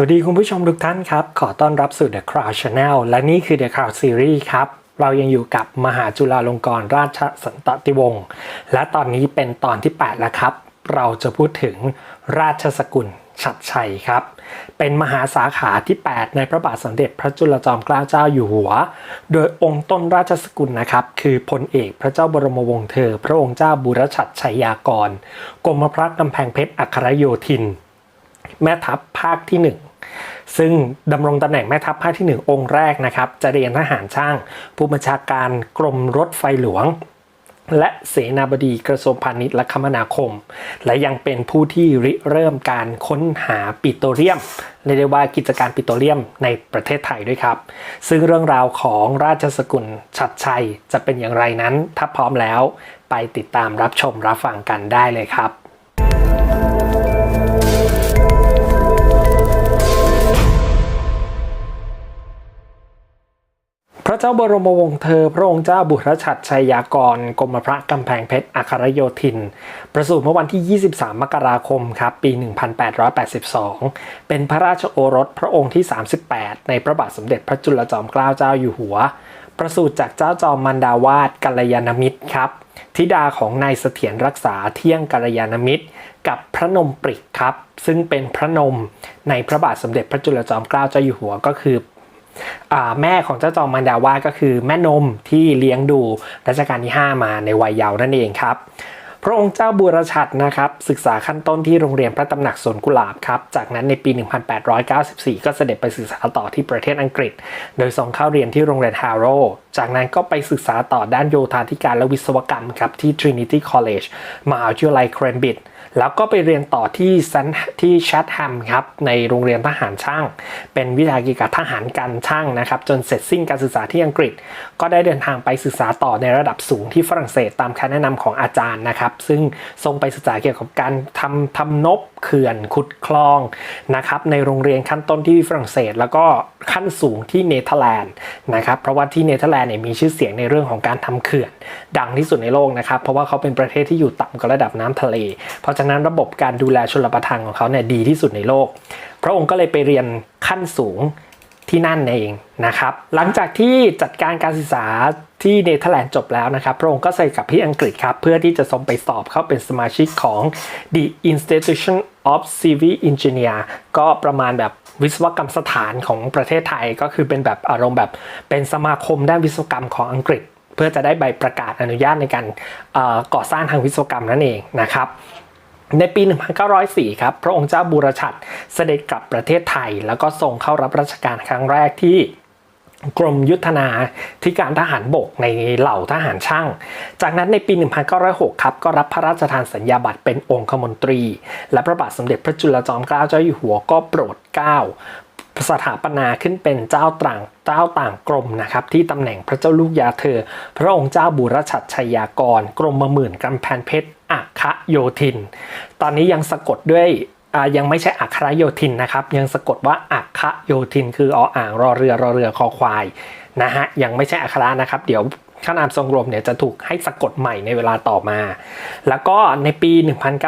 วัสดีคุณผู้ชมทุกท่านครับ ขอต้อนรับสู่ The Crowd Channel และนี่คือ The Crowd Series ครับ เรายังอยู่กับมหาจุฬาลงกรณราชสันตติวงศ์และตอนนี้เป็นตอนที่ 8 แล้วครับ เราจะพูดถึงราชสกุลชัดชัยครับ เป็นมหาสาขาที่ 8 ในพระบาทสมเด็จพระจุลจอมเกล้าเจ้าอยู่หัว โดยองค์ต้นราชสกุลนะครับ คือพลเอกพระเจ้าบรมวงศ์เธอ พระองค์เจ้าบุรชัดชัยยากรกรมพระกำแพงเพชรอัครโยธิน แม่ทัพภาคที่ 1 ซึ่งดำรงตำแหน่งแม่ทัพภาคที่ 1 องค์แรกนะครับจะเรียนทหารช่าง ผู้บัญชาการกรมรถไฟหลวง และเสนาบดีกระทรวงพาณิชย์และคมนาคม และยังเป็นผู้ที่ริเริ่มการค้นหาปิโตรเลียมเรียกได้ว่ากิจการปิโตรเลียมในประเทศไทยด้วยครับ ซึ่งเรื่องราวของราชสกุลชัดชัยจะเป็นอย่างไรนั้น ถ้าพร้อมแล้ว ไปติดตามรับชมรับฟังกันได้เลยครับ เจ้าบรมวงศ์เธอ พระองค์เจ้าบุรชัดชัยยากรกรมพระกำแพงเพชรอัครโยธิน ประสูติเมื่อวันที่ 23 มกราคมครับปี 1882 เป็นพระราชโอรสพระองค์ที่ 38 ในพระบาทสมเด็จพระจุลจอมเกล้าเจ้าอยู่หัว ประสูติจากเจ้าจอมมันดาวาดกัลยาณมิตรครับธิดาของนายเสถียรรักษาเที่ยงกัลยาณมิตร กับพระนมปริกครับ ซึ่งเป็นพระนมในพระบาทสมเด็จพระจุลจอมเกล้าเจ้าอยู่หัวก็คือ แม่ของเจ้าจอมมันดาวาก็คือแม่นมที่เลี้ยงดูรัชกาลที่ 5 มาในวัยเยาว์นั่นเองครับพระองค์เจ้าบูรชัดนะครับศึกษาขั้นต้นที่โรงเรียนพระตำหนักสวนกุหลาบครับจากนั้นในปี 1894 ก็เสด็จไปศึกษาต่อที่ประเทศอังกฤษ โดยส่งเข้าเรียนที่โรงเรียนฮาร์โรจากนั้นก็ไปศึกษาต่อด้านโยธาธิการและวิศวกรรมครับที่ Trinity College มหาวิทยาลัยเคมบริดจ์ แล้วก็ไปเรียนต่อที่ซันที่แชทแฮมครับในโรงเรียนทหารช่าง เป็นวิทยากิจการทหารการช่างนะครับจนเสร็จสิ้นการศึกษาที่อังกฤษ ก็ได้เดินทางไปศึกษาต่อในระดับสูงที่ฝรั่งเศสตามคำแนะนำของอาจารย์นะครับ ซึ่งทรงไปศึกษาเกี่ยวกับการทำทำนบเขื่อนขุดคลองนะครับในโรงเรียนขั้นต้นที่ฝรั่งเศส แล้วก็ขั้นสูงที่เนเธอร์แลนด์นะครับเพราะว่าที่เนเธอร์แลนด์เนี่ยมีชื่อเสียงในเรื่องของการทำเขื่อน ดังที่สุดในโลกนะครับเพราะว่าเขาเป็นประเทศที่อยู่ต่ำกว่าระดับน้ำทะเล เพราะฉะนั้นระบบการดูแลชลประทานของเขาเนี่ยดีที่สุดในโลก พระองค์ก็เลยไปเรียนขั้นสูงที่นั่นเองนะครับ หลังจากที่จัดการการศึกษาที่เนเธอร์แลนด์จบแล้วนะครับ พระองค์ก็ใส่กลับที่อังกฤษครับ เพื่อที่จะส่งไปสอบเข้าเป็นสมาชิกของ The Institution of Civil Engineer ก็ประมาณแบบวิศวกรรมสถานของประเทศไทยก็คือเป็นแบบอารมณ์แบบเป็นสมาคมด้านวิศวกรรมของอังกฤษ เพื่อจะได้ใบประกาศอนุญาตในการก่อสร้างทางวิศวกรรมนั่นเองนะครับ ในปี 1904 ครับ พระองค์เจ้าบูรชัดเสด็จกลับประเทศไทย แล้วก็ทรงเข้ารับราชการครั้งแรกที่กรมยุทธนาธิการทหารบกในเหล่าทหารช่าง จากนั้นในปี 1906 ครับ ก็รับพระราชทานสัญญาบัตรเป็นองคมนตรี และพระบาทสมเด็จพระจุลจอมเกล้าเจ้าอยู่หัวก็โปรดเกล้าสถาปนาขึ้นเป็นเจ้าต่างเจ้าต่างกรมนะครับที่ตำแหน่งพระเจ้าลูกยาเธอ พระองค์เจ้าบุรชัดชัยยากร กรมมหมื่นกำแพนเพชร อัครโยธิน ตอนนี้ยังสะกดด้วยยังไม่ใช่อัครโยธินนะครับ ยังสะกดว่าอัครโยธิน คือออ่างรอเรือรอเรือคอควายนะฮะยังไม่ใช่อัครนะครับ เดี๋ยวข้านามทรงรวมเนี่ยจะถูกให้สะกดใหม่ในเวลาต่อมา แล้วก็ในปี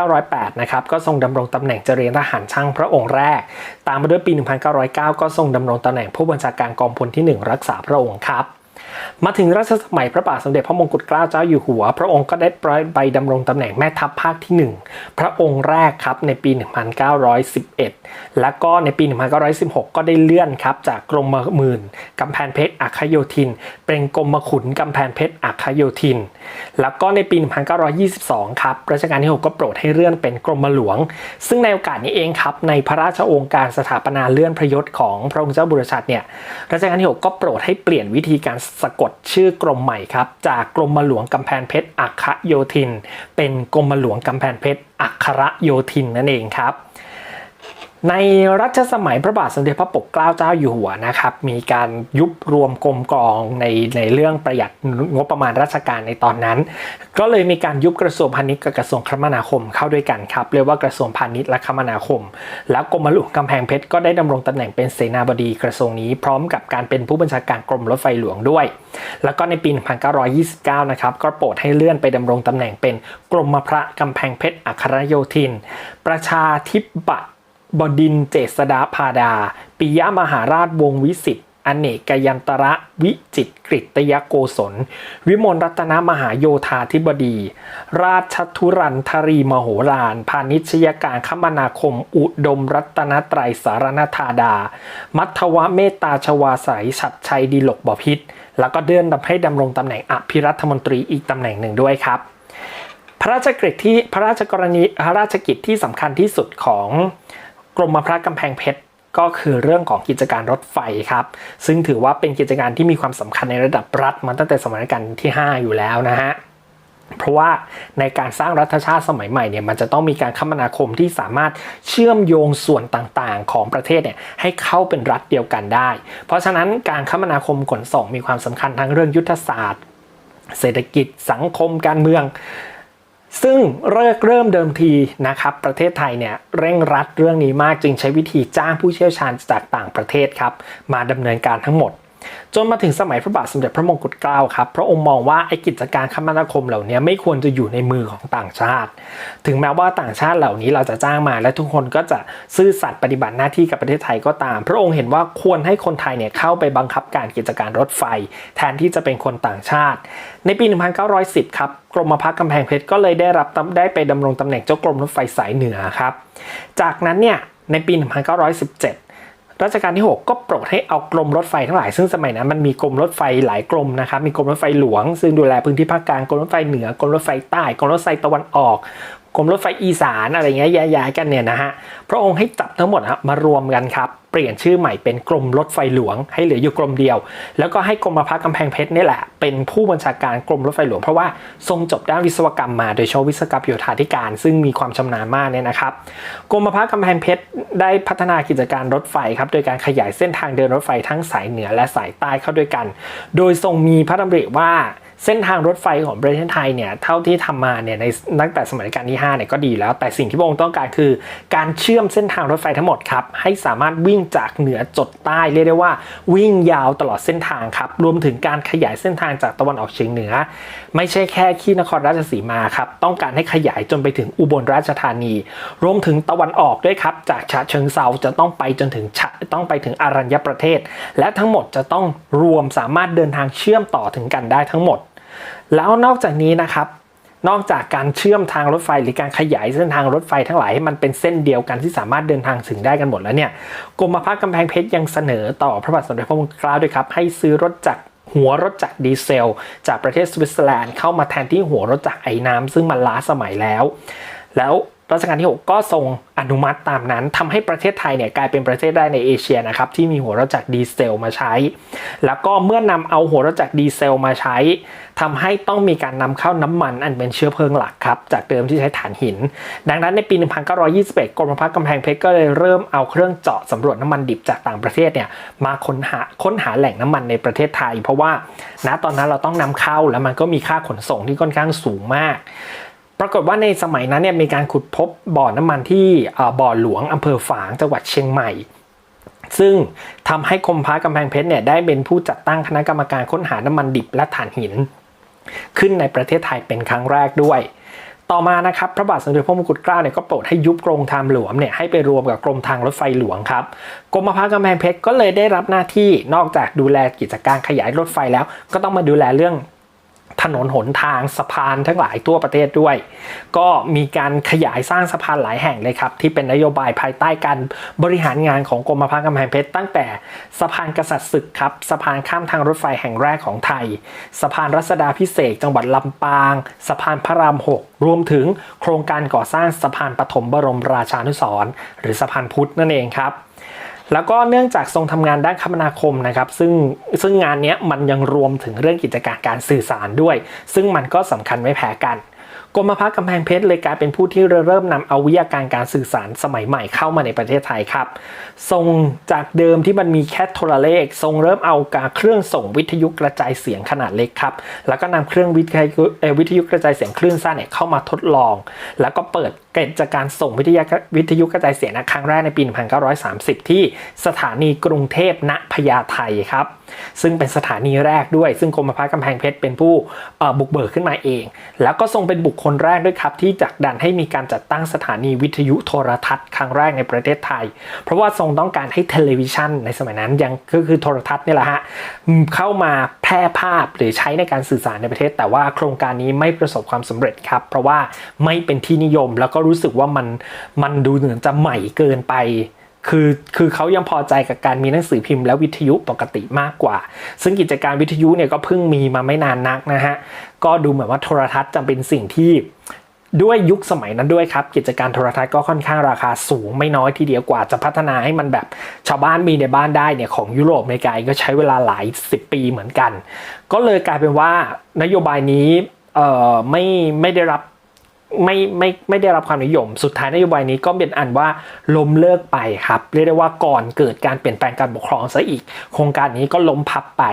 1908 นะครับ ก็ทรงดำรงตำแหน่งเจริญทหารช่างพระองค์แรก ตามมาด้วยปี 1909 ก็ทรงดำรงตำแหน่งผู้บัญชาการกองพลที่ 1 รักษาพระองค์ครับ มาถึงรัชสมัยพระบาทสมเด็จพระมงกุฎเกล้าเจ้าอยู่หัว พระองค์ก็ได้ปล่อยใบดำรงตำแหน่งแม่ทัพภาคที่ 1 พระองค์แรกครับในปี 1911 และก็ในปี 1916 ก็ได้เลื่อนครับจากกรมหมื่นกำแพงเพชรอัคโยธิน เป็นกรมขุนกำแพงเพชรอัคโยธิน แล้วก็ในปี 1922 ครับรัชกาลที่ 6 ก็โปรดให้เลื่อนเป็นกรมหลวง ซึ่งในโอกาสนี้เองครับ ในพระราชโองการสถาปนาเลื่อนพระยศของพระองค์เจ้าบุรชัดเนี่ยรัชกาลที่ 6 ก็โปรดให้เปลี่ยนวิธีการสะกดชื่อกรมใหม่ครับ จากกรมหลวงกำแพงเพชรอัคโยธิน เป็นกรมหลวงกำแพงเพชรอัครโยธินนั่นเองครับ ในรัชสมัยพระบาทสมเด็จพระปกเกล้าเจ้าอยู่หัวนะครับ มีการยุบรวมกรมกองในในเรื่องประหยัดงบประมาณราชการในตอนนั้น ก็เลยมีการยุบกระทรวงพาณิชย์กับกระทรวงคมนาคมเข้าด้วยกันครับ เรียกว่ากระทรวงพาณิชย์และคมนาคม แล้วกรมหลวงกำแพงเพชรก็ได้ดำรงตำแหน่งเป็นเสนาบดีกระทรวงนี้พร้อมกับการเป็นผู้บัญชาการกรมรถไฟหลวงด้วย แล้วก็ในปี 1929 นะครับก็โปรดให้เลื่อนไปดำรงตำแหน่งเป็นกรมพระกำแพงเพชรอัครโยธิน ประชาธิปัตย บดินเจษดาพาดา ปิยมหาราชวงวิสิทธิ์อเนกยันตระวิจิตรกริตยโกศล วิมลรัตนมหาโยธาธิบดี ราชธุรันทรีมโหฬารพาณิชยการคมนาคม อุดมรัตนตรัยสารนธาดา มัทวะเมตตาชวาสัยฉัดชัยดีหลกบพิษแล้วก็เดินดำให้ดำรงตำแหน่งอภิรัฐมนตรีอีกตำแหน่งหนึ่งด้วยครับ พระราชกฤษที่พระราชกรณีพระราชกิจที่สำคัญที่สุดของ กรมพระกำแพงเพชรก็คือเรื่องของกิจการรถไฟครับ ซึ่งถือว่าเป็นกิจการที่มีความสำคัญในระดับรัฐมาตั้งแต่สมัยรัชกาลที่ 5 อยู่แล้วนะฮะเพราะว่าในการสร้างรัฐชาติสมัยใหม่เนี่ยมันจะต้องมีการคมนาคมที่สามารถเชื่อมโยงส่วนต่างๆ ของประเทศเนี่ยให้เข้าเป็นรัฐเดียวกันได้ เพราะฉะนั้นการคมนาคมขนส่งมีความสำคัญทั้งเรื่องยุทธศาสตร์ เศรษฐกิจสังคมการเมือง ซึ่งเริ่มเริ่มเดิมทีนะครับประเทศไทยเนี่ยเร่งรัดเรื่องนี้มากจึงใช้วิธีจ้างผู้เชี่ยวชาญจากต่างประเทศครับมาดำเนินการทั้งหมด จนมาถึงสมัยพระบาทสมเด็จพระมงกุฎเกล้าครับพระองค์มองว่าไอ้กิจการคมนาคมเหล่านี้ไม่ควรจะอยู่ในมือของต่างชาติ ถึงแม้ว่าต่างชาติเหล่านี้เราจะจ้างมา และทุกคนก็จะซื่อสัตย์ปฏิบัติหน้าที่กับประเทศไทยก็ตาม พระองค์เห็นว่าควรให้คนไทยเนี่ยเข้าไปบังคับการกิจการรถไฟ แทนที่จะเป็นคนต่างชาติ ในปี 1910 ครับกรมพัฒน์กำแพงเพชรก็เลยได้รับได้ไปดำรงตำแหน่งเจ้ากรมรถไฟสายเหนือครับจากนั้นเนี่ยในปี 1917 รัชกาลที่ 6 ก็โปรดให้เอากรมรถไฟทั้งหลาย ซึ่งสมัยนั้นมันมีกรมรถไฟหลายกรมนะครับมีกรมรถไฟหลวง ซึ่งดูแลพื้นที่ภาคกลางกรมรถไฟเหนือกรมรถไฟใต้กรมรถไฟตะวันออกกรมรถไฟอีสานอะไรเงี้ยย้ายๆกันเนี่ยนะฮะพระองค์ให้จับทั้งหมดมารวมกันครับ เปลี่ยนชื่อใหม่เป็นกรมรถไฟหลวง ให้เหลืออยู่กรมเดียว แล้วก็ให้กรมพระกำแพงเพชรนี่แหละ เป็นผู้บัญชาการกรมรถไฟหลวง เพราะว่าทรงจบด้านวิศวกรรมมา โดยเฉพาะวิศวกรรมโยธาธิการ ซึ่งมีความชำนาญมากเนี่ยนะครับกรมพระกำแพงเพชรได้พัฒนากิจการรถไฟครับโดยการขยายเส้นทางเดินรถไฟทั้งสายเหนือและสายใต้เข้าด้วยกัน โดยทรงมีพระดำริว่า เส้นทางรถไฟของประเทศไทยเนี่ยเท่าที่ทำมาเนี่ยในตั้งแต่สมัยรัชกาลที่5เนี่ยก็ดีแล้ว แต่สิ่งที่พระองค์ต้องการคือ การเชื่อมเส้นทางรถไฟทั้งหมดครับให้สามารถวิ่งจากเหนือจดใต้เรียกได้ว่า วิ่งยาวตลอดเส้นทางครับรวมถึงการขยายเส้นทางจากตะวันออกเฉียงเหนือ ไม่ใช่แค่ที่นครราชสีมาครับต้องการให้ขยายจนไปถึงอุบลราชธานี รวมถึงตะวันออกด้วยครับจากฉะเชิงเซาจะต้องไปจนถึงฉะต้องไปถึงอารัญญประเทศ และทั้งหมดจะต้องรวมสามารถเดินทางเชื่อมต่อถึงกันได้ทั้งหมด แล้วนอกจากนี้นะครับ นอกจากการเชื่อมทางรถไฟหรือการขยายเส้นทางรถไฟทั้งหลายให้มันเป็นเส้นเดียวกันที่สามารถเดินทางถึงได้กันหมดแล้วเนี่ยกรมพัฒน์กำแพงเพชรยังเสนอต่อพระบาทสมเด็จพระมงกุฎเกล้าด้วยครับให้ซื้อรถจักรหัวรถจักรดีเซล จากประเทศสวิตเซอร์แลนด์เข้ามาแทนที่หัวรถจักรไอ้น้ำซึ่งมันล้าสมัยแล้ว แล้ว รัชกาลที่ 6 ก็ทรงอนุมัติตามนั้นทำให้ประเทศไทยเนี่ยกลายเป็นประเทศแรกในเอเชียนะครับที่มีหัวรถจักรดีเซลมาใช้ แล้วก็เมื่อนำเอาหัวรถจักรดีเซลมาใช้ทำให้ต้องมีการนำเข้าน้ำมันอันเป็นเชื้อเพลิงหลักครับจากเดิมที่ใช้ถ่านหิน ดังนั้นในปี 1921 กรมพัฒน์กำแพงเพชรก็เลยเริ่มเอาเครื่องเจาะสำรวจน้ำมันดิบจากต่างประเทศเนี่ยมาค้นหาค้นหาแหล่งน้ำมันในประเทศไทย เพราะว่าณตอนนั้นเราต้องนำเข้าแล้วมันก็มีค่าขนส่งที่ค่อนข้างสูงมาก ปรากฏว่าในสมัยนั้นเนี่ยมีการขุดพบบ่อน้ำมันที่บ่อหลวงอำเภอฝางจังหวัดเชียงใหม่ ซึ่งทำให้กรมพระกำแพงเพชรเนี่ยได้เป็นผู้จัดตั้งคณะกรรมการค้นหาน้ำมันดิบและถ่านหิน ขึ้นในประเทศไทยเป็นครั้งแรกด้วย ต่อมานะครับพระบาทสมเด็จพระมงกุฎเกล้าเนี่ยก็โปรดให้ยุบกรมทางหลวงเนี่ยให้ไปรวมกับกรมทางรถไฟหลวงครับกรมพระกำแพงเพชรก็เลยได้รับหน้าที่นอกจากดูแลกิจการขยายรถไฟแล้ว ก็ต้องมาดูแลเรื่อง ถนนหนทางสะพานทั้งหลายทั่วประเทศด้วย ก็มีการขยายสร้างสะพานหลายแห่งเลยครับ ที่เป็นนโยบายภายใต้การบริหารงานของกรมพัฒน์กำแพงเพชรตั้งแต่สะพานกษัตริย์ศึกครับสะพานข้ามทางรถไฟแห่งแรกของไทย สะพานรัศดาพิเศษจังหวัดลำปาง สะพานพระราม6รวมถึงโครงการก่อสร้างสะพานปฐมบรมราชานุสรหรือสะพานพุทธนั่นเองครับ แล้วก็เนื่องจากทรงทำงานด้านคมนาคมนะครับซึ่งซึ่งงานนี้มันยังรวมถึงเรื่องกิจการการสื่อสารด้วย ซึ่งมันก็สำคัญไม่แพ้กัน กรมพัฒน์กำแพงเพชรเลยกลายเป็นผู้ที่เริ่มนำเอาวิทยาการการสื่อสารสมัยใหม่เข้ามาในประเทศไทยครับทรงจากเดิมที่มันมีแค่โทรเลขทรงเริ่มเอาการเครื่องส่งวิทยุกระจายเสียงขนาดเล็กครับ แล้วก็นำเครื่องวิทยุวิทยุกระจายเสียงคลื่นสั้นเนี่ยเข้ามาทดลอง แล้วก็เปิดกิจการส่งวิทยาวิทยุกระจายเสียงนะครั้งแรกในปี 1930 ที่สถานีกรุงเทพณพญาไทครับ ซึ่งเป็นสถานีแรกด้วย ซึ่งกรมพัฒน์กำแพงเพชรเป็นผู้บุกเบิกขึ้นมาเอง แล้วก็ทรงเป็นบุคคนแรกด้วยครับที่จักดันให้มีการจัดตั้งสถานีวิทยุโทรทัศน์ครั้งแรกในประเทศไทย เพราะว่าทรงต้องการให้เทเลวิชันในสมัยนั้นยังก็คือโทรทัศน์นี่แหละฮะเข้ามาแพร่ภาพหรือใช้ในการสื่อสารในประเทศ แต่ว่าโครงการนี้ไม่ประสบความสำเร็จครับเพราะว่าไม่เป็นที่นิยมแล้วก็รู้สึกว่ามันมันดูเหมือนจะใหม่เกินไปคือคือเขายังพอใจกับการมีหนังสือพิมพ์และวิทยุปกติมากกว่า ซึ่งกิจการวิทยุเนี่ยก็เพิ่งมีมาไม่นานนักนะฮะ ก็ดูเหมือนว่าโทรทัศน์จะเป็นสิ่งที่ด้วยยุคสมัยนั้นด้วยครับ กิจการโทรทัศน์ก็ค่อนข้างราคาสูงไม่น้อยทีเดียวกว่าจะพัฒนาให้มันแบบชาวบ้านมีในบ้านได้เนี่ยของยุโรปอเมริกาก็ใช้เวลาหลายสิบปีเหมือนกัน ก็เลยกลายเป็นว่านโยบายนี้เอ่อไม่ไม่ได้รับไม่ไม่ไม่ได้รับความนิยม สุดท้ายนโยบายนี้ก็เป็นอันว่าล้มเลิกไปครับเรียกได้ว่าก่อนเกิดการเปลี่ยนแปลงการปกครองซะอีก โครงการนี้ก็ล้มพับไป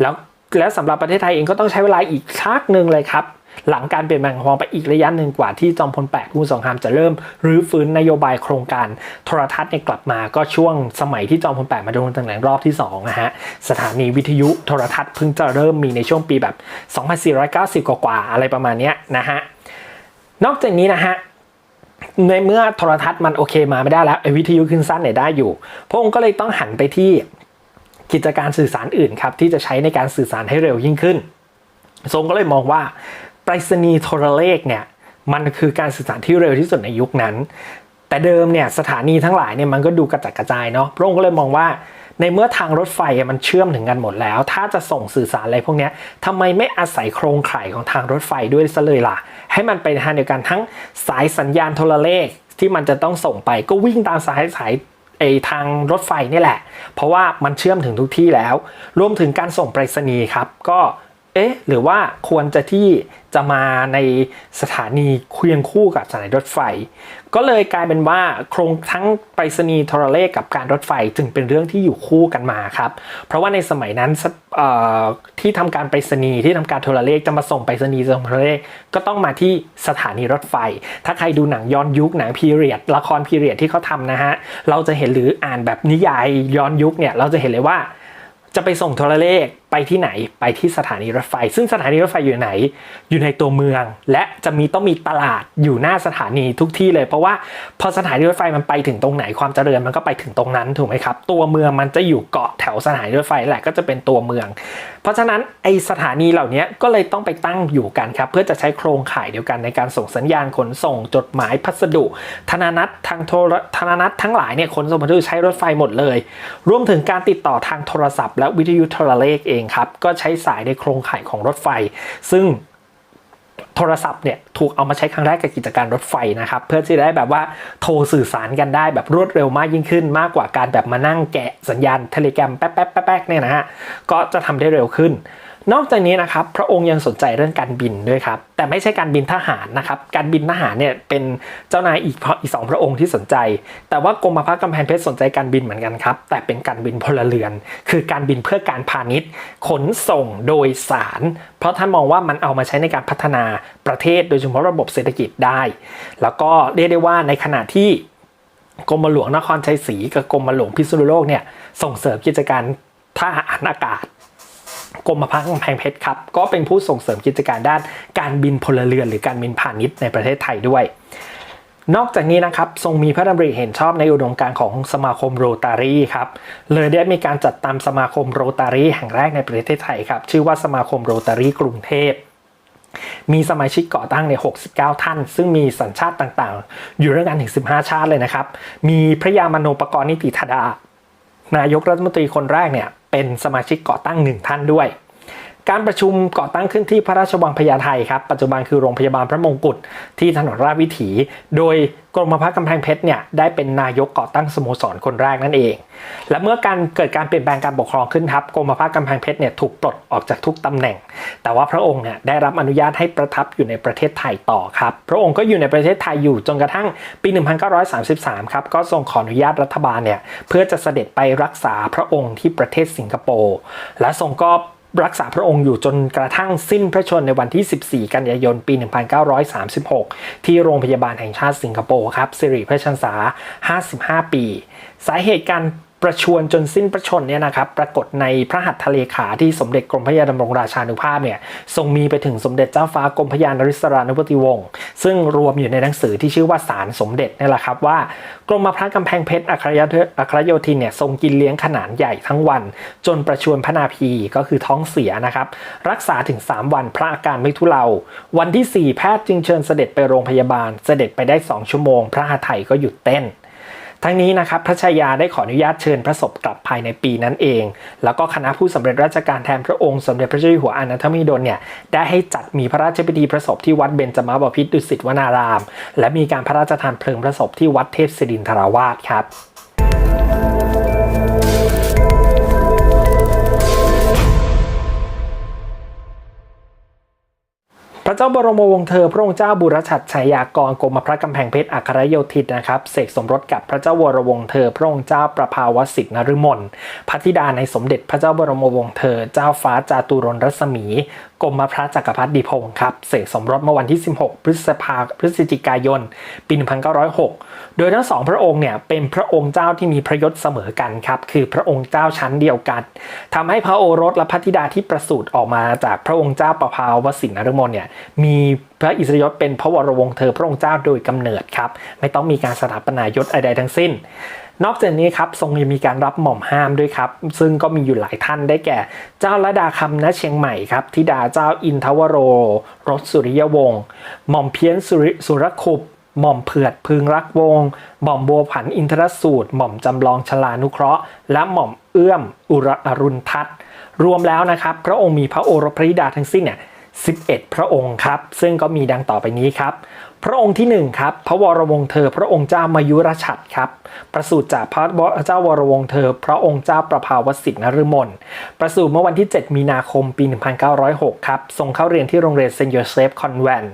แล้ว และสำหรับประเทศไทยเองก็ต้องใช้เวลาอีกชักหนึ่งเลยครับ หลังการเปลี่ยนแปลงของไปอีกระยะหนึ่งกว่าที่จอมพลแปดผู้สงครามจะเริ่มรื้อฟื้นนโยบายโครงการโทรทัศน์เนี่ยกลับมาก็ช่วงสมัยที่จอมพลแปดมาดำรงตำแหน่งรอบที่สองนะฮะสถานีวิทยุโทรทัศน์เพิ่งจะเริ่มมีในช่วงปีแบบ 2490 กว่าๆอะไรประมาณนี้นะฮะนอกจากนี้นะฮะในเมื่อโทรทัศน์มันโอเคมาไม่ได้แล้ววิทยุขึ้นสั้นเนี่ยได้อยู่พระองค์ก็เลยต้องหันไปที่ กิจการสื่อสารอื่นครับที่จะใช้ในการสื่อสารให้เร็วยิ่งขึ้น ทรงก็เลยมองว่าไปรษณีย์โทรเลขเนี่ยมันคือการสื่อสารที่เร็วที่สุดในยุคนั้น แต่เดิมเนี่ยสถานีทั้งหลายเนี่ยมันก็ดูกระจัดกระจายเนาะพระองค์ก็เลยมองว่าในเมื่อทางรถไฟมันเชื่อมถึงกันหมดแล้ว ถ้าจะส่งสื่อสารอะไรพวกนี้ทำไมไม่อาศัยโครงข่ายของทางรถไฟด้วยซะเลยล่ะ ให้มันไปทางเดียวกันทั้งสายสัญญาณโทรเลขที่มันจะต้องส่งไปก็วิ่งตามสายสาย ไอทางรถไฟนี่แหละ เพราะว่ามันเชื่อมถึงทุกที่แล้ว รวมถึงการส่งไปรษณีย์ครับ ก็ เอ๊ะ หรือว่าควรจะที่จะมาในสถานีเคียงคู่กับสถานีรถไฟ ก็เลยกลายเป็นว่าโครงทั้งไปรษณีย์โทรเลขกับการรถไฟจึงเป็นเรื่องที่อยู่คู่กันมาครับ เพราะว่าในสมัยนั้นที่ทำการไปรษณีย์ที่ทำการโทรเลขจะมาส่งไปรษณีย์ส่งโทรเลขก็ต้องมาที่สถานีรถไฟ ถ้าใครดูหนังย้อนยุคหนังพีเรียดละครพีเรียดที่เขาทำนะฮะเราจะเห็นหรืออ่านแบบนิยายย้อนยุคเนี่ยเราจะเห็นเลยว่าจะไปส่งโทรเลขไปที่ไหนไปที่สถานีรถไฟ ซึ่งสถานีรถไฟอยู่ไหน อยู่ในตัวเมือง และจะมีต้องมีตลาดอยู่หน้าสถานีทุกที่เลย เพราะว่าพอสถานีรถไฟมันไปถึงตรงไหนความเจริญมันก็ไปถึงตรงนั้นถูกไหมครับ ตัวเมืองมันจะอยู่เกาะแถวสถานีรถไฟแหละก็จะเป็นตัวเมือง เพราะฉะนั้นไอสถานีเหล่านี้ก็เลยต้องไปตั้งอยู่กันครับเพื่อจะใช้โครงข่ายเดียวกันในการส่งสัญญาณขนส่งจดหมายพัสดุ ธนานัตทางโทรธนานัตทั้งหลายเนี่ยขนส่งพัสดุใช้รถไฟหมดเลย รวมถึงการติดต่อทางโทรศัพท์ และวิทยุโทรเลขเองครับก็ใช้สายในโครงข่ายของรถไฟ ซึ่งโทรศัพท์เนี่ยถูกเอามาใช้ครั้งแรกกับกิจการรถไฟนะครับ เพื่อที่จะได้แบบว่าโทรสื่อสารกันได้แบบรวดเร็วมากยิ่งขึ้น มากกว่าการแบบมานั่งแกะสัญญาณเทเลแกรมแป๊บแป๊บแป๊บแป๊บเนี่ยนะฮะก็จะทำได้เร็วขึ้น นอกจากนี้นะครับพระองค์ยังสนใจเรื่องการบินด้วยครับแต่ไม่ใช่การบินทหารนะครับการบินทหารเนี่ยเป็นเจ้านายอีกอีกสองพระองค์ที่สนใจ แต่ว่ากรมพระกำแพงเพชรสนใจการบินเหมือนกันครับแต่เป็นการบินพลเรือน คือการบินเพื่อการพาณิชย์ ขนส่งโดยสาร เพราะท่านมองว่ามันเอามาใช้ในการพัฒนาประเทศโดยเฉพาะระบบเศรษฐกิจได้ แล้วก็เรียกได้ว่าในขณะที่กรมหลวงนครชัยศรีกับกรมหลวงพิษณุโลกเนี่ยส่งเสริมกิจการทหาอากาศ กรมพัฒน์กำแพงเพชรครับ ก็เป็นผู้ส่งเสริมกิจการด้านการบินพลเรือน หรือการบินพาณิชย์ในประเทศไทยด้วย นอกจากนี้นะครับทรงมีพระดำริเห็นชอบในอุดมการของสมาคมโรตารีครับเลยได้มีการจัดตามสมาคมโรตารีแห่งแรกในประเทศไทยครับชื่อว่าสมาคมโรตารีกรุงเทพมีสมาชิกก่อตั้งใน 69 ท่าน ซึ่งมีสัญชาติต่างๆ อยู่ด้วยกันถึง 15 ชาติเลยนะครับ มีพระยามโนปกรณ์นิติธดา นายกรัฐมนตรีคนแรกเนี่ยเป็นสมาชิกก่อตั้งหนึ่งท่านด้วย การประชุมก่อตั้งขึ้นที่พระราชวังพญาไทครับ ปัจจุบันคือโรงพยาบาลพระมงกุฎที่ถนนราชวิถี โดยกรมพระกำแพงเพชรเนี่ยได้เป็นนายกก่อตั้งสโมสรคนแรกนั่นเอง และเมื่อการเกิดการเปลี่ยนแปลงการปกครองขึ้นครับกรมพระกำแพงเพชรเนี่ยถูกปลดออกจากทุกตำแหน่ง แต่ว่าพระองค์เนี่ยได้รับอนุญาตให้ประทับอยู่ในประเทศไทยต่อครับ พระองค์ก็อยู่ในประเทศไทยอยู่จนกระทั่งปี 1933 ครับก็ทรงขออนุญาตรัฐบาลเนี่ยเพื่อจะเสด็จไปรักษาพระองค์ที่ประเทศสิงคโปร์และทรงก็ รักษาพระองค์อยู่จนกระทั่งสิ้นพระชนในวันที่ 14 กันยายน ปี 1936 ที่โรงพยาบาลแห่งชาติสิงคโปร์ครับสิริพระชันษา 55 ปี สาเหตุการ ประชวรจนสิ้นพระชนเนี่ยนะครับปรากฏในพระหัตถเลขาที่สมเด็จกรมพระยาดำรงราชานุภาพเนี่ยทรงมีไปถึงสมเด็จเจ้าฟ้ากรมพระยานริศรานุปติวงศ์ซึ่งรวมอยู่ในหนังสือที่ชื่อว่าสารสมเด็จนี่แหละครับว่ากรมพระกำแพงเพชรอัครยอัครโยธินเนี่ยทรงกินเลี้ยงขนาดใหญ่ทั้งวัน จนประชวรพระนาภีก็คือท้องเสียนะครับรักษาถึง 3 วันพระอาการไม่ทุเลาวันที่ 4 แพทย์จึงเชิญเสด็จไปโรงพยาบาล เสด็จไปได้ 2 ชั่วโมง พระหทัยก็หยุดเต้น ทั้งนี้นะครับพระชายาได้ขออนุญาตเชิญพระศพกลับภายในปีนั้นเอง แล้วก็คณะผู้สำเร็จราชการแทนพระองค์สมเด็จพระเจ้าอยู่หัวอนันทมิดลเนี่ยได้ให้จัดมีพระราชพิธีพระศพที่วัดเบญจมาบพิตรดุสิตวนาราม และมีการพระราชทานเพลิงพระศพที่วัดเทพศิรินทราวาสครับ เจ้าบรมวงศ์เธอ พระองค์เจ้าบุรชัดชัยยากรกรมพระกำแพงเพชรอัครโยธินนะครับเสกสมรสกับพระเจ้าวรวงศ์เธอ พระองค์เจ้าประภาวสิทธินฤมลพระธิดาในสมเด็จพระเจ้าบรมวงศ์เธอ เจ้าฟ้าจาตุรนรัศมีกรมพระจักรพรรดิพงศ์ครับเสกสมรสเมื่อวันที่ 16 พฤษภาพฤศจิกายน ปี 1906 โดยทั้งสองพระองค์เนี่ยเป็นพระองค์เจ้าที่มีพระยศเสมอกันครับคือพระองค์เจ้าชั้นเดียวกันทำให้พระโอรสและพระธิดาที่ประสูติออกมาจากพระองค์เจ้าประภาวสินนรมลเนี่ยมีพระอิสริยศเป็นพระวรวงศ์เธอพระองค์เจ้าโดยกำเนิดครับ ไม่ต้องมีการสถาปนายศใดๆทั้งสิ้น นอกจากนี้ครับทรงยังมีการรับหม่อมห้ามด้วยครับ ซึ่งก็มีอยู่หลายท่านได้แก่ เจ้าระดาคำณเชียงใหม่ครับธิดาเจ้าอินทวโร รสสุริยวงศ์หม่อมเพี้ยนสุริสุรคุปหม่อมเผือดพึงรักวงศ์หม่อมบัวผันอินทรสูตร หม่อมจำลองชลานุเคราะห์ และหม่อมเอื้อมอุรอรุณทัตรวมแล้วนะครับ พระองค์มีพระโอรสพระธิดาทั้งสิ้นเนี่ย 11 พระองค์ครับ ซึ่งก็มีดังต่อไปนี้ครับ พระองค์ที่1ครับพระวรวงศ์เธอ พระองค์เจ้ามายุรชัดครับ ประสูติจากพระเจ้าวรวงศ์เธอ พระองค์เจ้าประภาวสิทธินฤมลประสูติเมื่อวันที่ 7 มีนาคมปี 1906 ครับทรงเข้าเรียนที่โรงเรียนเซนต์โยเซฟคอนแวน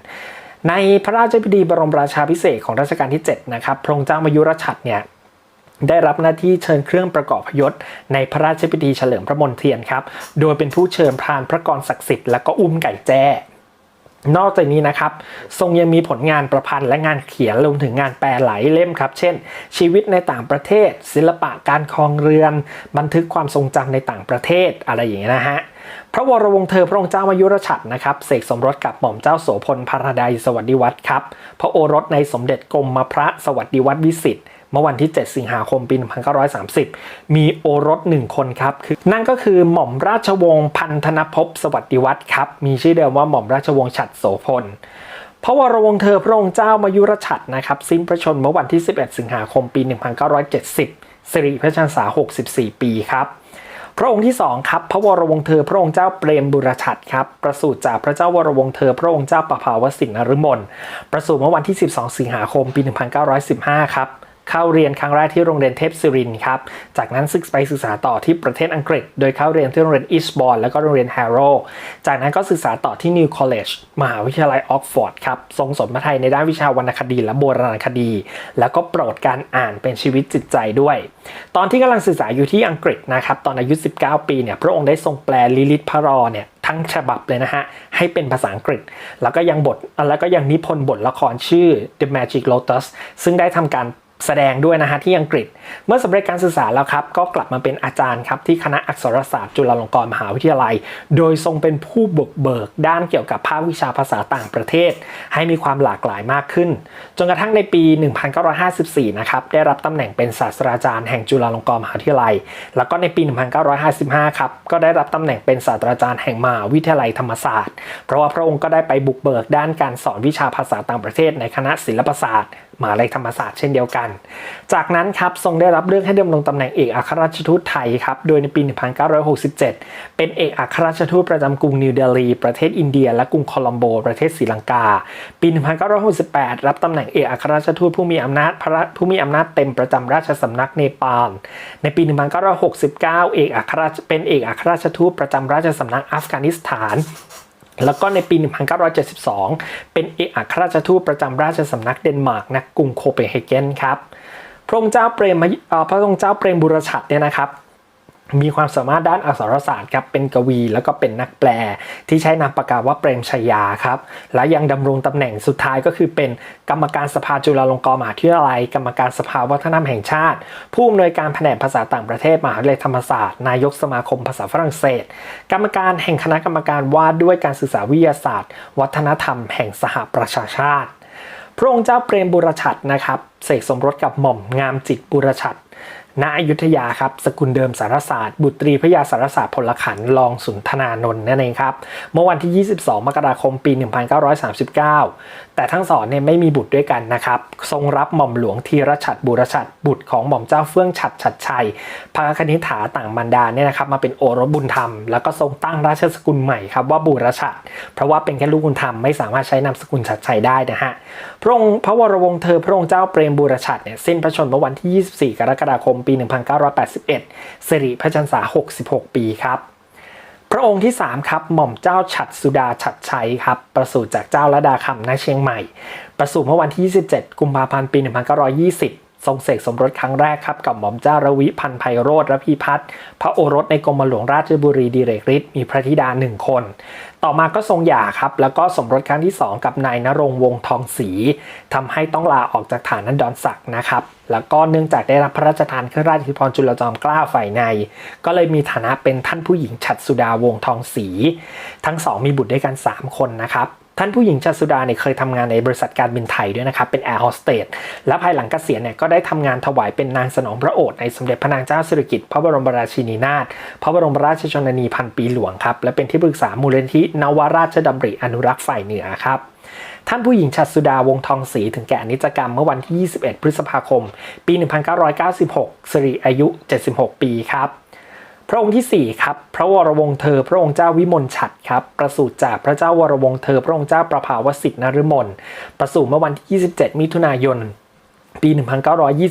ในพระราชพิธีบรมราชาพิเศษของรัชกาลที่ 7 นะครับ พระองค์เจ้ามายุรชัดเนี่ย ได้รับหน้าที่เชิญเครื่องประกอบพยศในพระราชพิธีเฉลิมพระมนเทียนครับ โดยเป็นผู้เชิญพรานพระกรศักดิ์สิทธิ์และก็อุ้มไก่แจ้ นอกจากนี้นะครับ ทรงยังมีผลงานประพันธ์และงานเขียนรวมถึงงานแปลหลายเล่มครับ เช่น ชีวิตในต่างประเทศ ศิลปะการครองเรือน บันทึกความทรงจำในต่างประเทศอะไรอย่างเงี้ยนะฮะพระวรวงศ์เธอพระองค์เจ้ามายุรชัดนะครับเสกสมรสกับหม่อมเจ้าโสพลพระดาสวัสดิวัฒน์ครับ พระโอรสในสมเด็จกรมมาพระสวัสดิวัฒน์วิสิทธิ์ เมื่อวันที่ 7 สิงหาคมปี 1930 มีโอรสหนึ่งคนครับคือนั่นก็คือหม่อมราชวงศ์พันธนภพสวัสดิวัฒน์ครับ มีชื่อเดิมว่าหม่อมราชวงศ์ฉัตรโสพลพระวรวงศ์เธอพระองค์เจ้ามายุรชัดนะครับ สิ้นพระชนเมื่อวันที่ 11 สิงหาคมปี 1970สิริพระชนษา 64 ปีครับพระองค์ที่สองครับพระวรวงศ์เธอพระองค์เจ้าเปรมบุรชัดครับประสูติจากพระเจ้าวรวงศ์เธอพระองค์เจ้าประภาวสินนฤมลประสูติเมื่อวันที่ 12 สิงหาคมปี 1915 ครับ เข้าเรียนครั้งแรกที่โรงเรียนเทพศิรินครับ จากนั้นศึกไปศึกษาต่อที่ประเทศอังกฤษ โดยเข้าเรียนที่โรงเรียนอีสบอร์นแล้วก็โรงเรียนแฮร์โรจากนั้นก็ศึกษาต่อที่นิวคอลเลจมหาวิทยาลัยออกฟอร์ดครับ ทรงสนพระไทยในด้านวิชาวรรณคดีและโบราณคดี แล้วก็โปรดการอ่านเป็นชีวิตจิตใจด้วย ตอนที่กำลังศึกษาอยู่ที่อังกฤษนะครับ ตอนอายุ 19 ปีเนี่ย พระองค์ได้ทรงแปลลิลิตพระรอเนี่ยทั้งฉบับเลยนะฮะ ให้เป็นภาษาอังกฤษ แล้วก็ยังบทแล้วก็ยังนิพนธ์บทละครชื่อ The Magic Lotus ซึ่งได้ทำการ แสดงด้วยนะฮะที่อังกฤษ เมื่อสำเร็จการศึกษาแล้วครับ ก็กลับมาเป็นอาจารย์ครับที่คณะอักษรศาสตร์จุฬาลงกรณ์มหาวิทยาลัย โดยทรงเป็นผู้บุกเบิกด้านเกี่ยวกับภาควิชาภาษาต่างประเทศ ให้มีความหลากหลายมากขึ้น จนกระทั่งในปี 1954 นะครับได้รับตำแหน่งเป็นศาสตราจารย์แห่งจุฬาลงกรณ์มหาวิทยาลัย แล้วก็ในปี 1955 ครับก็ได้รับตำแหน่งเป็นศาสตราจารย์แห่งมหาวิทยาลัยธรรมศาสตร์ เพราะว่าพระองค์ก็ได้ไปบุกเบิกด้านการสอนวิชาภาษาต่างประเทศในคณะศิลปศาสตร์มหาวิทยาลัยธรรมศาสตร์เช่นเดียวกันจากนั้นครับทรงได้รับเลือกให้ดำรงตำแหน่งเอกอัครราชทูตไทยครับ โดยในปี 1967 เป็นเอกอัครราชทูตประจำกรุงนิวเดลี ประเทศอินเดีย และกรุงโคลัมโบ ประเทศศรีลังกา ปี 1968 รับตำแหน่งเอกอัครราชทูตผู้มีอำนาจพระผู้มีอำนาจเต็มประจำราชสำนักเนปาล ในปี 1969 เอกอัครราชเป็นเอกอัครราชทูตประจำราชสำนักอัฟกานิสถาน แล้วก็ในปี 1972 เป็นเอกอัครราชทูตประจำราชสำนักเดนมาร์กณกรุงโคเปนเฮเกนครับพระองค์เจ้าเปรมพระองค์เจ้าเปรมบุรชัดเนี่ยนะครับ มีความสามารถด้านอักษรศาสตร์ครับเป็นกวี แล้วก็เป็นนักแปล ที่ใช้นามปากกาว่าเปรมชยาครับ และยังดำรงตำแหน่งสุดท้ายก็คือเป็นกรรมการสภาจุฬาลงกรณ์มหาวิทยาลัย กรรมการสภาวัฒนธรรมแห่งชาติ ผู้อำนวยการแผนกภาษาต่างประเทศมหาวิทยาลัยธรรมศาสตร์ นายกสมาคมภาษาฝรั่งเศส กรรมการแห่งคณะกรรมการว่าด้วยการศึกษาวิทยาศาสตร์ วัฒนธรรม แห่งสหประชาชาติ พระองค์เจ้าเปรมบุรชัดนะครับเสกสมรสกับหม่อมงามจิตบุรชัด ณอยุธยาครับสกุลเดิมสารศาสตร์ บุตรีพระยาสารศาสตร์พลขันธ์รองสุนทนานนท์นั่นเองครับ เมื่อวันที่ 22 มกราคมปี 1939 แต่ทั้งสองเนี่ยไม่มีบุตรด้วยกันนะครับ ทรงรับหม่อมหลวงธีรชัดบุรชัดบุตรของหม่อมเจ้าเฟื่องฉัดฉัดชัยพระคณิษฐาต่างบรรดาเนี่ยนะครับมาเป็นโอรสบุญธรรม แล้วก็ทรงตั้งราชสกุลใหม่ครับว่าบุรชัดเพราะว่าเป็นแค่ลูกบุญธรรมไม่สามารถใช้นามสกุลฉัดชัยได้นะฮะพระองค์พระวรวงศ์เธอพระองค์เจ้าเปรมบุรชัดเนี่ยสิ้นพระชนม์เมื่อวันที่ 24 กรกฎาคมปี 1981สิริพระชนษา 66 ปีครับ พระองค์ที่ 3 ครับ หม่อมเจ้าฉัดสุดาฉัดชัยครับ ประสูติจากเจ้าละดาคำณเชียงใหม่ ประสูติเมื่อวันที่ 27 กุมภาพันธ์ ปี 1920 ทรงเสกสมรสครั้งแรกครับกับหม่อมเจ้าระวิพันธ์ไพโรธระพีพัฒน์พระโอรสในกรมหลวงราชบุรีดิเรกฤทธิ์มีพระธิดาหนึ่งคน ต่อมาก็ทรงหย่าครับแล้วก็สมรสครั้งที่ 2 กับนายนรงวงทองศรีทำให้ต้องลาออกจากฐานันดรศักดิ์นะครับแล้วก็เนื่องจากได้รับพระราชทานเครื่องราชอิทธิพรจุลจอมเกล้าฝ่ายใน ก็เลยมีฐานะเป็นท่านผู้หญิงฉัดสุดาวงทองศรีทั้งสองมีบุตรด้วยกัน 3 คนนะครับ ท่านผู้หญิงชัดสุดาเนี่ยเคยทำงานในบริษัทการบินไทยด้วยนะครับ เป็นแอร์โฮสเตสและภายหลังเกษียณเนี่ยก็ได้ทำงานถวายเป็นนางสนองพระโอษฐ์ในสมเด็จพระนางเจ้าสิริกิติ์พระบรมราชินีนาถพระบรมราชชนนีพันปีหลวงครับ และเป็นที่ปรึกษามูลนิธินวราชดำริอนุรักษ์ฝ่ายเหนือครับท่านผู้หญิงชัดสุดาวงทองศรีถึงแก่อนิจกรรมเมื่อวันที่ 21 พฤษภาคม ปี 1996สิริอายุ 76 ปีครับ ระองค์ที่ 4 ครับ พระวรวงศ์เธอ พระองค์เจ้าวิมลฉัตรครับ ประสูติจากพระเจ้าวรวงศ์เธอ พระองค์เจ้าประภาวสิทธินฤมลประสูติเมื่อวันที่ 27 มิถุนายน ปี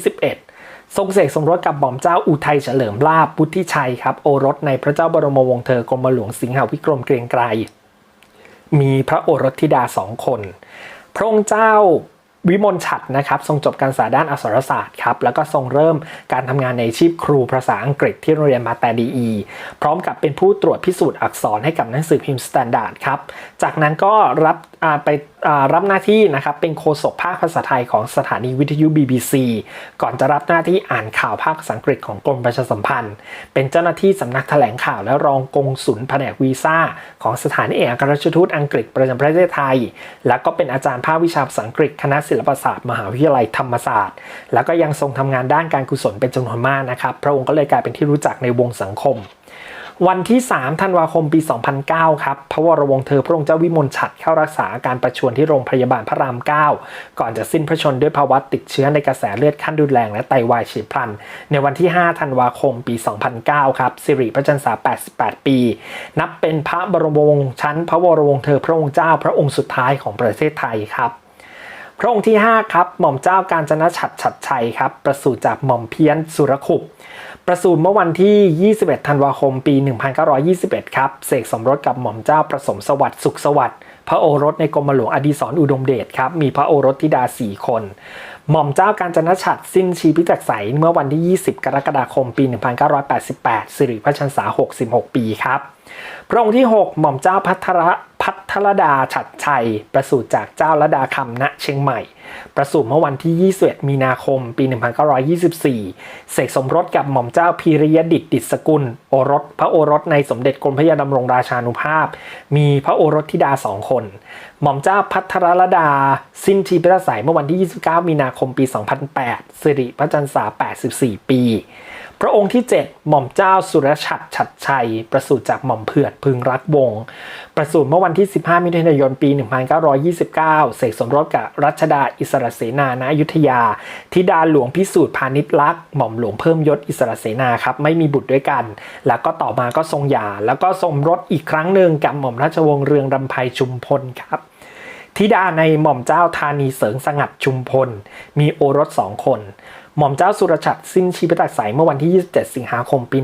1921ทรงเสกสมรสกับหม่อมเจ้าอุทัยเฉลิมลาภพุทธิชัยครับโอรสในพระเจ้าบรมวงศ์เธอกรมหลวงสิงหาวิกรมเกรียงไกรมีพระโอรสธิดาสองคน พระองค์เจ้า วิมลฉัตรนะครับทรงจบการศึกษาด้านอักษรศาสตร์ครับแล้วก็ทรงเริ่มการทำงานในชีพครูภาษาอังกฤษที่โรงเรียนมาแต่ดีอี พร้อมกับเป็นผู้ตรวจพิสูจน์อักษรให้กับหนังสือพิมพ์สแตนดาร์ดครับจากนั้นก็รับไป รับหน้าที่นะครับเป็นโฆษกภาคภาษาไทยของสถานีวิทยุ BBC ก่อนจะรับหน้าที่อ่านข่าวภาคภาษาอังกฤษของกรมประชาสัมพันธ์ เป็นเจ้าหน้าที่สำนักแถลงข่าวและรองกงสุลแผนกวีซ่า ของสถานเอกอัครราชทูตอังกฤษประจำประเทศไทย และก็เป็นอาจารย์ภาควิชาภาษาอังกฤษคณะศิลปศาสตร์มหาวิทยาลัยธรรมศาสตร์ แล้วก็ยังทรงทำงานด้านการกุศลเป็นจำนวนมากนะครับพระองค์ก็เลยกลายเป็นที่รู้จักในวงสังคม วันที่ 3 ธันวาคม ปี 2009 ครับ พระวรวงศ์เธอพระองค์เจ้าวิมลฉัตรเข้ารักษาอาการประชวรที่โรงพยาบาลพระราม 9 ก่อนจะสิ้นพระชนด้วยภาวะติดเชื้อในกระแสเลือดขั้นรุนแรงและไตวายเฉียบพลัน ในวันที่ 5 ธันวาคม ปี 2009 ครับ สิริพระจันทรา88 ปี นับเป็นพระบรมวงศ์ชั้น พระวรวงศ์เธอพระองค์เจ้าพระองค์สุดท้ายของประเทศไทยครับพระองค์ที่ 5 ครับ หม่อมเจ้าการจนะฉัดฉัดชัยครับ ประสูติจากหม่อมเพี้ยนสุรคุป ประสูติเมื่อวันที่ 21 ธันวาคม ปี 1921 ครับ เสกสมรสกับหม่อมเจ้าประสมสวัสดิ์สุขสวัสดิ์ พระโอรสในกรมหลวงอดีศรอุดมเดชครับ มีพระโอรสธิดา 4 คน หม่อมเจ้าการจนฉัตรสิ้นชีพิจักใสเมื่อวันที่ 20 กรกฎาคม ปี 1988 สิริพระชนษา 66 ปีครับ พระองค์ที่ 6 หม่อมเจ้าพัทรพัทรดาฉัดชัย ประสูติจากเจ้าละดาคำณเชียงใหม่ ประสูติเมื่อวันที่ 21 มีนาคม ปี 1924 เสกสมรสกับหม่อมเจ้าพีริยดิตดิษกุล โอรส พระโอรสในสมเด็จกรมพระยาดำรงราชานุภาพ มีพระโอรสธิดาสองคน หม่อมเจ้าพัทรลดา สิ้นชีพพระสายเมื่อวันที่ 29 มีนาคม ปี 2008 สิริพระจันทรา 84 ปี พระองค์ที่ 7 หม่อมเจ้าสุรชัดฉัดชัย ประสูติจากหม่อมเผือดพึงรักวง ประสูติเมื่อวันที่ 15 มิถุนายนปี 1929 เสกสมรสกับรัชดาอิสระเสนาณอยุธยาธิดาหลวงพิสูจน์พาณิชย์ลักษ์หม่อมหลวงเพิ่มยศอิสระเสนาครับไม่มีบุตรด้วยกัน แล้วก็ต่อมาก็ทรงหย่าแล้วก็สมรสอีกครั้งหนึ่งกับหม่อมราชวงศ์เรืองรำไพชุมพลครับธิดาในหม่อมเจ้าธานีเสริงสงัดชุมพล มีโอรสสองคน หม่อมเจ้าสุรชัดสิ้นชีพตักใสเมื่อวันที่ 27 สิงหาคมปี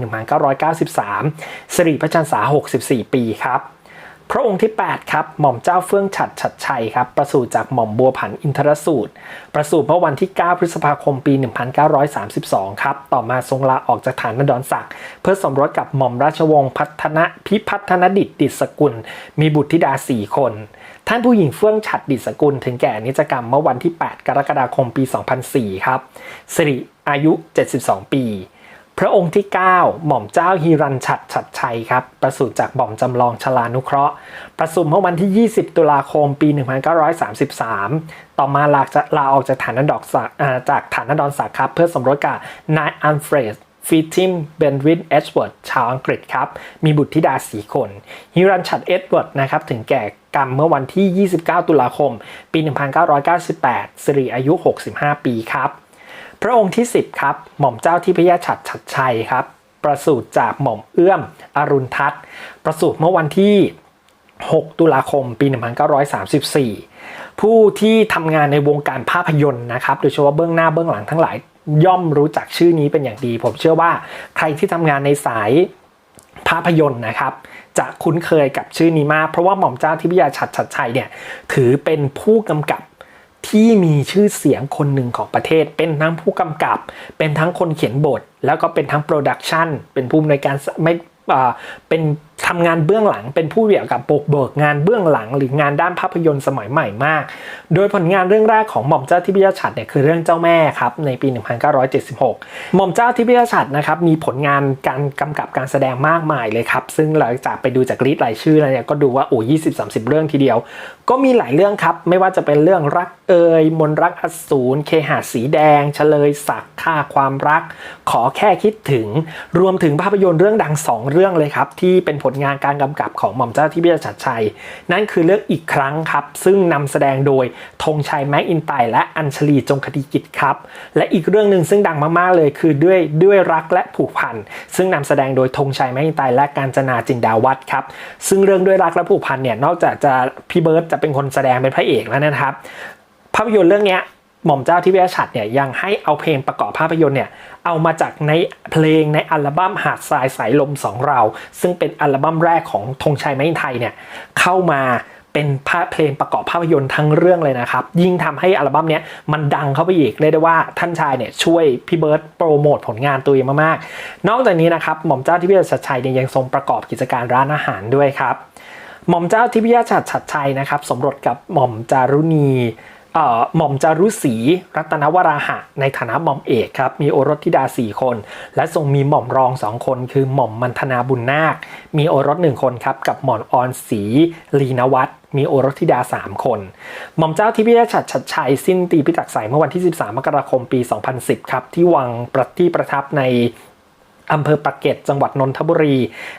1993สิริพระจันทรา 64 ปีครับ พระองค์ที่ 8 ครับ หม่อมเจ้าเฟื่องฉัดฉัดชัยครับ ประสูติจากหม่อมบัวผันอินทรสูตร ประสูติเมื่อวันที่ 9 พฤษภาคมปี 1932 ครับ ต่อมาทรงลาออกจากฐานนดรศักดิ์เพื่อสมรสกับหม่อมราชวงศ์พัฒนพิพัฒนดิษฐ์ดิษสกุล มีบุตรธิดา 4 คน ท่านผู้หญิงเฟื่องฉัดดิษสกุล ถึงแก่นิจกรรมเมื่อวันที่ 8 กรกฎาคมปี 2004 ครับสิริอายุ 72 ปี พระองค์ที่ 9 หม่อมเจ้าฮิรันชัดชัดชัยครับ ประสูติจากหม่อมจำลองชลานุเคราะห์ ประสูติเมื่อวันที่ 20 ตุลาคม ปี 1933 ต่อมาลาจะลาออกจากฐานดอกศักดิ์อ่าจากฐานดอนศักดิ์ครับ เพื่อสมรสกับนายอันเฟรดฟีติมเบนวินเอสเวิร์ดชาวอังกฤษครับ มีบุตรธิดาสีคนฮิรันชัดเอ็ดเวิร์ดนะครับ ถึงแก่กรรมเมื่อวันที่ 29 ตุลาคม ปี 1998 สิริอายุ 65 ปีครับ พระองค์ที่ 10 ครับ หม่อมเจ้าที่พยาฉัดฉัดชัยครับ ประสูติจากหม่อมเอื้อม อรุณทัตประสูติเมื่อวันที่ 6 ตุลาคม ปี 1934 ผู้ที่ทำงานในวงการภาพยนตร์นะครับ โดยเฉพาะเบื้องหน้าเบื้องหลังทั้งหลาย ย่อมรู้จักชื่อนี้เป็นอย่างดี ผมเชื่อว่าใครที่ทำงานในสายภาพยนตร์นะครับ จะคุ้นเคยกับชื่อนี้มาก เพราะว่าหม่อมเจ้าทิพยาชัดชัดชัยเนี่ยถือเป็นผู้กำกับ ที่มีชื่อเสียงคนหนึ่งของประเทศ เป็นทั้งผู้กำกับ เป็นทั้งคนเขียนบท แล้วก็เป็นทั้งโปรดักชันเป็นผู้อำนวยการไม่เป็น ทำงานเบื้องหลังเป็นผู้เกี่ยวกับปกเบิกงานเบื้องหลังหรืองานด้านภาพยนตร์สมัยใหม่มาก โดยผลงานเรื่องแรกของหม่อมเจ้าทิพยชัดเนี่ยคือเรื่องเจ้าแม่ครับในปี 1976 หม่อมเจ้าทิพยชัดนะครับมีผลงานการกำกับการแสดงมากมายเลยครับ ซึ่งหลังจากไปดูจากลิสต์รายชื่อแล้วเนี่ยก็ดูว่าโอ้ยี่สิบสามสิบเรื่องทีเดียว ก็มีหลายเรื่องครับ ไม่ว่าจะเป็นเรื่องรักเอ่ยมนรักอสูรเคหาสีแดง เฉลยศักค่าความรัก ขอแค่คิดถึง รวมถึงภาพยนตร์เรื่องดังสองเรื่องเลยครับที่เป็นผลงานการกำกับของหม่อมเจ้าที่พิชัดชัย นั่นคือเรื่องอีกครั้งครับ ซึ่งนำแสดงโดยธงชัยแม็กอินไตและอัญชลีจงคดีกิจครับ และอีกเรื่องหนึ่งซึ่งดังมากๆเลยคือด้วยด้วยรักและผูกพันซึ่งนำแสดงโดยธงชัยแม็กอินไตและการจนาจินดาวัฒครับซึ่งเรื่องด้วยรักและผูกพันเนี่ยนอกจากจะพี่เบิร์ตจะเป็นคนแสดงเป็นพระเอกแล้วนะครับภาพยนตร์เรื่องนี้หม่อมเจ้าที่พิชัดเนี่ยยังให้เอาเพลงประกอบภาพยนตร์เนี่ย เอามาจากในเพลงในอัลบั้มหาดทรายสายลมสองเรา ซึ่งเป็นอัลบั้มแรกของธงชัยไม้ไทยเนี่ยเข้ามาเป็นภาพเพลงประกอบภาพยนตร์ทั้งเรื่องเลยนะครับ ยิ่งทำให้อัลบั้มนี้มันดังเข้าไปอีกเรียกได้ว่าท่านชายเนี่ยช่วยพี่เบิร์ตโปรโมทผลงานตัวเองมากๆ นอกจากนี้นะครับหม่อมเจ้าที่พิชัดเนี่ยยังทรงประกอบกิจการร้านอาหารด้วยครับหม่อมเจ้าทิพยชัดชัดชัยนะครับสมรสกับหม่อมจารุณี หม่อมจารุศรีรัตนวราหะ ในฐานะหม่อมเอกครับมีโอรสธิดา 4 คน และทรงมีหม่อมรอง 2 คน คือหม่อมมันธนาบุญนาค มีโอรส1คนครับกับหม่อมออนศรีลีนวัตมีโอรสธิดา 3 คน หม่อมเจ้าทิพยชัดชัดชัยสิ้นตีพิจักษ์ใสเมื่อวันที่ 13 มกราคมปี 2010 ครับที่วังประที่ประทับใน อำเภอปากเกร็ดจังหวัดนนทบุรี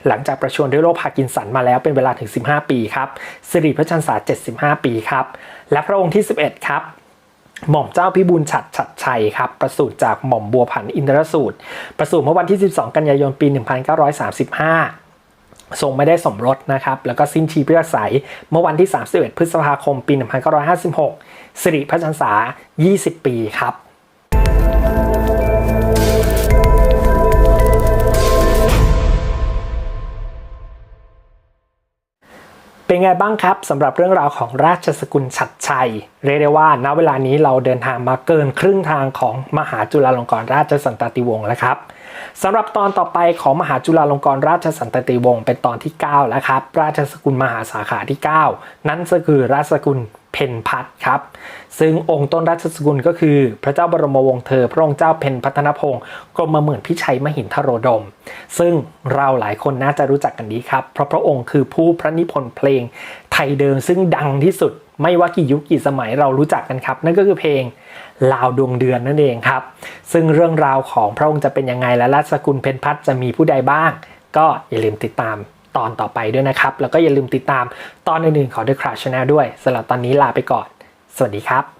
หลังจากประชวรด้วยโรคพากินสันมาแล้วเป็นเวลาถึง 15 ปีครับสิริพระชันษา 75 ปีครับ และพระองค์ที่ 11 ครับหม่อมเจ้าพิบูลฉัดฉัดชัยครับ ประสูติจากหม่อมบัวผันอินทรสูตร ประสูติเมื่อวันที่ 12 กันยายนปี 1935ทรงไม่ได้สมรสนะครับ แล้วก็สิ้นชีพพระสัยเมื่อวันที่ 31 พฤษภาคม ปี 1956 สิริพระชันษา 20 ปีครับ เป็นไงบ้างครับสำหรับเรื่องราวของราชสกุลฉัดชัย เรียกได้ว่าณเวลานี้เราเดินทางมาเกินครึ่งทางของมหาจุฬาลงกรณราชสันตติวงศ์แล้วครับสำหรับตอนต่อไปของมหาจุฬาลงกรณราชสันตติวงศ์เป็นตอนที่ 9 แล้วครับ ราชสกุลมหาสาขาที่ 9 นั่นก็คือราชสกุลเพนพัทครับ ซึ่งองค์ต้นราชสกุลก็คือ พระเจ้าบรมวงศ์เธอ พระองค์เจ้าเพนพัฒนพงศ์กรมหมื่นพิชัยมหินทโรดม ซึ่งเราหลายคนน่าจะรู้จักกันดีครับ เพราะพระองค์คือผู้พระนิพนธ์เพลงไทยเดิมซึ่งดังที่สุดไม่ว่ากี่ยุคกี่สมัยเรารู้จักกันครับ นั่นก็คือเพลงลาวดวงเดือนนั่นเองครับ ซึ่งเรื่องราวของพระองค์จะเป็นยังไงและราชสกุลเพนพัทจะมีผู้ใดบ้าง ก็อย่าลืมติดตามตอนต่อไปด้วยนะครับ แล้วก็อย่าลืมติดตามตอนอื่นๆของ The Crash Channel ด้วยสำหรับตอนนี้ลาไปก่อน สวัสดีครับ